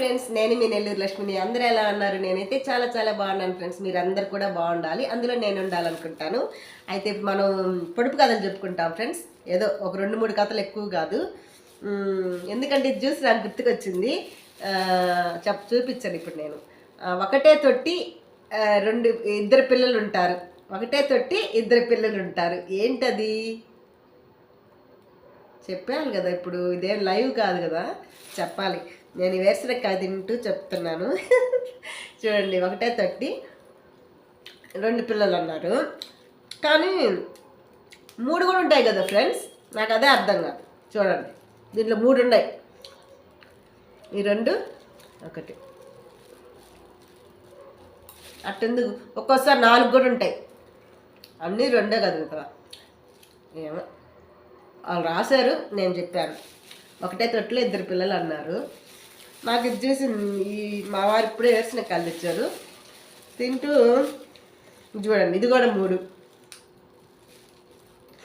Friends నేను మీ నెల్లూరు లక్ష్మిని. అందరూ ఎలా అన్నారు నేనైతే చాలా చాలా బాగున్నాను ఫ్రెండ్స్ మీరు అందరు కూడా బాగుండాలి. అందులో నేను ఉండాలనుకుంటాను. అయితే మనం పొడుపు కథలు చెప్పుకుంటాం ఫ్రెండ్స్ ఏదో ఒక రెండు మూడు కథలు ఎక్కువ కాదు. ఎందుకంటే ఇది చూసి నాకు గుర్తుకొచ్చింది. చెప్ చూపించాను ఇప్పుడు నేను. ఒకటే తొట్టి రెండు ఇద్దరు పిల్లలు ఉంటారు. ఒకటే తొట్టి ఇద్దరు పిల్లలు ఉంటారు. ఏంటది? చెప్పాలి కదా ఇప్పుడు. ఇదేం లైవ్ కాదు కదా. చెప్పాలి. నేను వేరుశనక్కాయ తింటూ చెప్తున్నాను. చూడండి ఒకటే తట్టి. రెండు పిల్లలు అన్నారు. కానీ మూడు కూడా ఉంటాయి కదా ఫ్రెండ్స్? నాకు అదే అర్థం కాదు. చూడండి దీంట్లో మూడు ఉన్నాయి. ఈ రెండు ఒకటి. అట్టెందుకు? ఒక్కోసారి నాలుగు కూడా ఉంటాయి. అన్నీ రెండే కదా ఏమో. వాళ్ళు రాశారు నేను చెప్పాను. ఒకటే తొట్టులో ఇద్దరు పిల్లలు అన్నారు. నాకు ఇది చూసి ఈ మా వారు ఇప్పుడే వేసిన కళ్ళు ఇచ్చారు తింటూ చూడండి ఇది కూడా మూడు.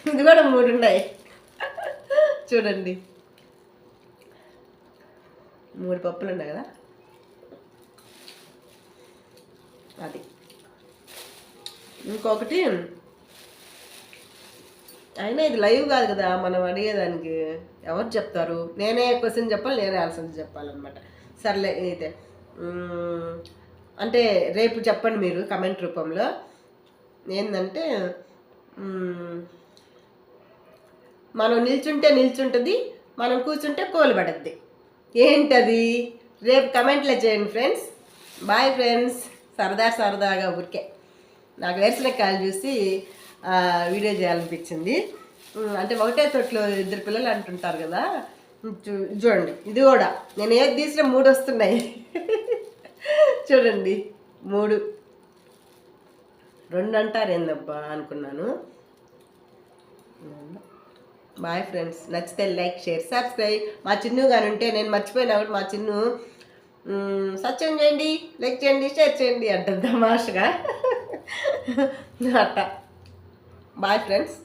ఇది కూడా మూడు ఉన్నాయి. చూడండి. మూడు పప్పులు ఉన్నాయి కదా? అది. ఇంకొకటి అయినా ఇది లైవ్ కాదు కదా మనం అడిగేదానికి. ఎవరు చెప్తారు? నేనే క్వశ్చన్ చెప్పాలి నేనే ఆన్సర్ చెప్పాలన్నమాట. సర్లే అయితే. అంటే రేపు చెప్పండి మీరు కమెంట్ రూపంలో. ఏంటంటే మనం నిల్చుంటే నిల్చుంటుంది మనం కూర్చుంటే కోలుబడద్ది. ఏంటది? రేపు కమెంట్లో చేయండి ఫ్రెండ్స్. Bye friends. సరదా సరదాగా ఊరికే. నాకు వేరుశనక్కాయలు చూసి వీడియో చేయాలనిపించింది. అంటే ఒకటే తొట్లో ఇద్దరు పిల్లలు అంటుంటారు కదా. చూ- చూడండి. ఇది కూడా. నేను ఏది తీసినా మూడు వస్తున్నాయి. చూడండి. మూడు. రెండు అంటారు ఏందబ్బా అనుకున్నాను. Bye friends. నచ్చితే లైక్ షేర్ సబ్స్క్రైబ్. మా చిన్ను కానీ ఉంటే నేను మర్చిపోయినా కూడా మా చిన్ను సత్యం చేయండి లైక్ చేయండి షేర్ చేయండి అంటారు తమాషగా అట్ట. బాయ్ ఫ్రెండ్స్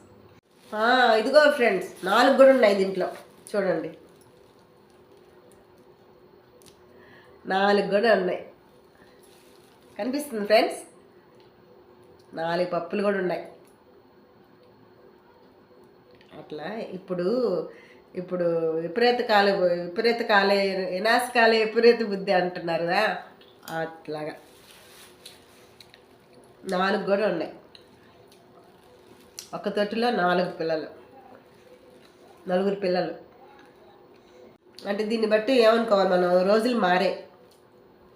ఇదిగో ఫ్రెండ్స్ నాలుగు కూడా ఉన్నాయి దీంట్లో. చూడండి. నాలుగు కూడా ఉన్నాయి. కనిపిస్తుంది ఫ్రెండ్స్ నాలుగు పప్పులు కూడా ఉన్నాయి. అట్లా ఇప్పుడు ఇప్పుడు విపరీత కాల విపరీత కాలే వినాశ కాలే విపరీత బుద్ధి అంటున్నారు కదా? అట్లాగా. నాలుగు కూడా ఉన్నాయి. ఒక తొట్టిలో నాలుగు పిల్లలు. నలుగురు పిల్లలు. అంటే దీన్ని బట్టి ఏమనుకోవాలి మనం? రోజులు మారే.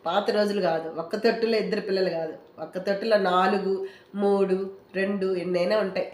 పాత రోజులు కాదు. ఒక్క తొట్టులో ఇద్దరు పిల్లలు కాదు. ఒక్క తొట్టులో నాలుగు మూడు రెండు ఎన్నైనా ఉంటాయి.